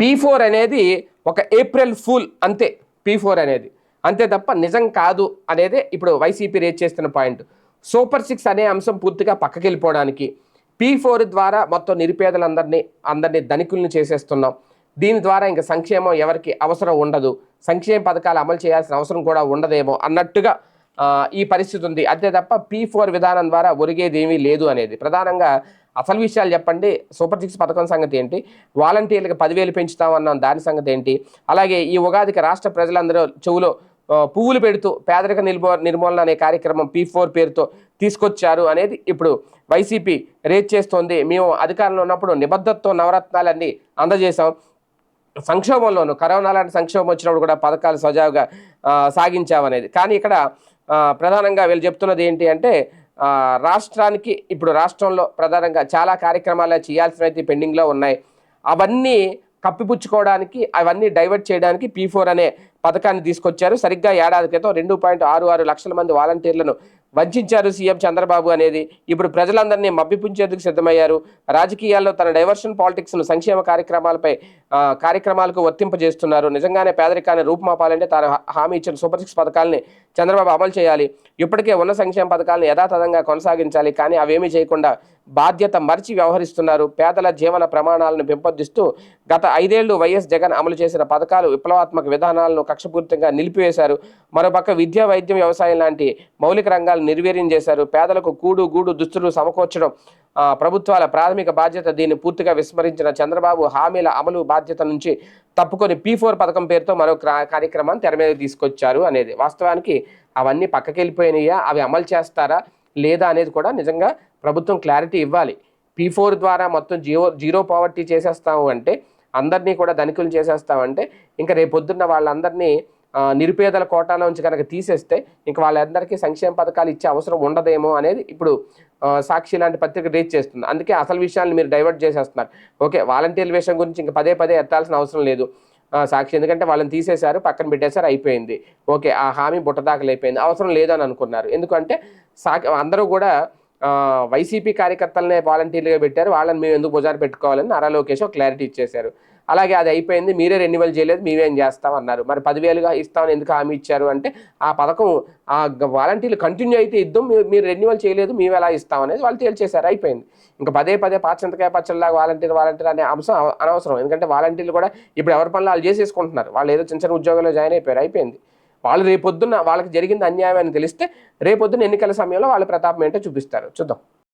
P four అనేది ఒక April fool అంతే పీ ఫోర్ అనేది. అంతే తప్ప నిజం కాదు అనేది ఇప్పుడు వైసీపీ రేట్ చేస్తున్న పాయింట్ సూపర్ సిక్స్ అనే అంశం పూర్తిగా పక్కకి వెళ్ళిపోవడానికి పీ ఫోర్ ద్వారా మొత్తం నిరుపేదలందరినీ అందరినీ ధనికుల్ని చేసేస్తున్నాం. దీని ద్వారా ఇంకా సంక్షేమం ఎవరికి అవసరం ఉండదు. సంక్షేమ పథకాలు అమలు చేయాల్సిన అవసరం కూడా ఉండదేమో అన్నట్టుగా ఈ పరిస్థితి ఉంది. అంతే తప్ప పీ ఫోర్ విధానం ద్వారా ఒరిగేది ఏమీ లేదు అనేది. ప్రధానంగా అసలు విషయాలు చెప్పండి. సూపర్ సిక్స్ పథకం సంగతి ఏంటి? వాలంటీర్లకు పదివేలు పెంచుతామన్నాం దాని సంగతి ఏంటి? అలాగే ఈ ఉగాదికి రాష్ట్ర ప్రజలందరూ చెవులో పువ్వులు పెడుతూ పేదరిక నిర్మూ నిర్మూలన అనే కార్యక్రమం పీ ఫోర్ పేరుతో తీసుకొచ్చారు అనేది ఇప్పుడు వైసీపీ రేట్ చేస్తోంది. మేము అధికారంలో ఉన్నప్పుడు నిబద్ధతతో నవరత్నాలన్నీ అందజేశాం. సంక్షోభంలోను కరోనా లాంటి సంక్షోభం వచ్చినప్పుడు కూడా పథకాలు సజావుగా సాగించామనేది. కానీ ఇక్కడ ప్రధానంగా వీళ్ళు చెప్తున్నది ఏంటి అంటే రాష్ట్రానికి ఇప్పుడు రాష్ట్రంలో ప్రధానంగా చాలా కార్యక్రమాలు చేయాల్సినవి పెండింగ్లో ఉన్నాయి. అవన్నీ కప్పిపుచ్చుకోవడానికి అవన్నీ డైవర్ట్ చేయడానికి పీ ఫోర్ అనే పథకాన్ని తీసుకొచ్చారు. సరిగ్గా ఏడాది క్రితం రెండు పాయింట్ ఆరు ఆరు లక్షల మంది వాలంటీర్లను వంచారు సీఎం చంద్రబాబు అనేది. ఇప్పుడు ప్రజలందరినీ మభ్యపుంచేందుకు సిద్ధమయ్యారు. రాజకీయాల్లో తన డైవర్షన్ పాలిటిక్స్ను సంక్షేమ కార్యక్రమాలపై కార్యక్రమాలకు వర్తింపజేస్తున్నారు నిజంగానే పేదరికాన్ని రూపుమాపాలంటే తాను హా- హామీ ఇచ్చిన సూపర్ సిక్స్ పథకాలని చంద్రబాబు అమలు చేయాలి. ఇప్పటికే ఉన్న సంక్షేమ పథకాలను యథాతథంగా కొనసాగించాలి. కానీ అవేమీ చేయకుండా బాధ్యత మరిచి వ్యవహరిస్తున్నారు. పేదల జీవన ప్రమాణాలను పెంపొందిస్తూ గత ఐదేళ్ళు వైఎస్ జగన్ అమలు చేసిన పథకాలు విప్లవాత్మక విధానాలను కక్షపూర్తిగా నిలిపివేశారు. మరోపక్క విద్య వైద్యం వ్యవసాయం లాంటి మౌలిక రంగాలు నిర్వీర్యం చేశారు. పేదలకు కూడు గూడు దుస్తులు సమకూర్చడం ప్రభుత్వాల ప్రాథమిక బాధ్యత దీన్ని పూర్తిగా విస్మరించిన చంద్రబాబు హామీల అమలు బాధ్యత నుంచి తప్పుకొని పీ ఫోర్ పథకం పేరుతో మరో కార్యక్రమాన్ని తెర మీద తీసుకొచ్చారు అనేది. వాస్తవానికి అవన్నీ పక్కకెళ్ళిపోయినాయా? అవి అమలు చేస్తారా? లేదా అనేది కూడా నిజంగా ప్రభుత్వం క్లారిటీ ఇవ్వాలి. పీ ఫోర్ ద్వారా మొత్తం జీరో జీరో పావర్టీ చేసేస్తాము అంటే అందరినీ కూడా ధనికులు చేసేస్తామంటే ఇంకా రేపొద్దున్న వాళ్ళందరినీ నిరుపేదల కోటాలోంచి కనుక తీసేస్తే ఇంకా వాళ్ళందరికీ సంక్షేమ పథకాలు ఇచ్చే అవసరం ఉండదేమో అనేది ఇప్పుడు సాక్షి లాంటి పత్రిక రీచ్ చేస్తుంది. అందుకే అసలు విషయాన్ని మీరు డైవర్ట్ చేసేస్తున్నారు. ఓకే వాలంటీర్ల విషయం గురించి ఇంకా పదే పదే ఎత్తాల్సిన అవసరం లేదు. సాక్షి ఎందుకంటే వాళ్ళని తీసేశారు పక్కన పెట్టేశారు అయిపోయింది. ఓకే ఆ హామీ బుట్టదాకలు అయిపోయింది అవసరం లేదని అనుకున్నారు. ఎందుకంటే సాక్షి అందరూ కూడా వైసీపీ కార్యకర్తలనే వాలంటీర్లుగా పెట్టారు. వాళ్ళని మేము ఎందుకు బుజారు పెట్టుకోవాలని నారా లోకేష్ ఒక క్లారిటీ ఇచ్చేశారు. అలాగే అది అయిపోయింది. మీరే రెన్యువల్ చేయలేదు మేమేం చేస్తాం అన్నారు. మరి పదివేలుగా ఇస్తామని ఎందుకు హామీ ఇచ్చారు అంటే ఆ పథకం ఆ వాలంటీర్లు కంటిన్యూ అయితే ఇద్దాం మీరు మీరు రెన్యువల్ చేయలేదు మేము ఎలా ఇస్తాం అనేది వాళ్ళు తేల్చేశారు. అయిపోయింది. ఇంకా పదే పదే పాచంతకాయ పచ్చల్లాగా వాలంటీర్ వాలంటీర్ అనే అంశం అనవసరం. ఎందుకంటే వాలంటీర్లు కూడా ఇప్పుడు ఎవరి పనులు వాళ్ళు చేసేసుకుంటున్నారు. వాళ్ళు ఏదో చిన్న చిన్న ఉద్యోగంలో జాయిన్ అయిపోయారు. అయిపోయింది. వాళ్ళు రేపొద్దున్న వాళ్ళకి జరిగింది అన్యాయం అని తెలిస్తే రేపొద్దున ఎన్నికల సమయంలో వాళ్ళ ప్రతాపం ఏంటో చూపిస్తారు. చూద్దాం.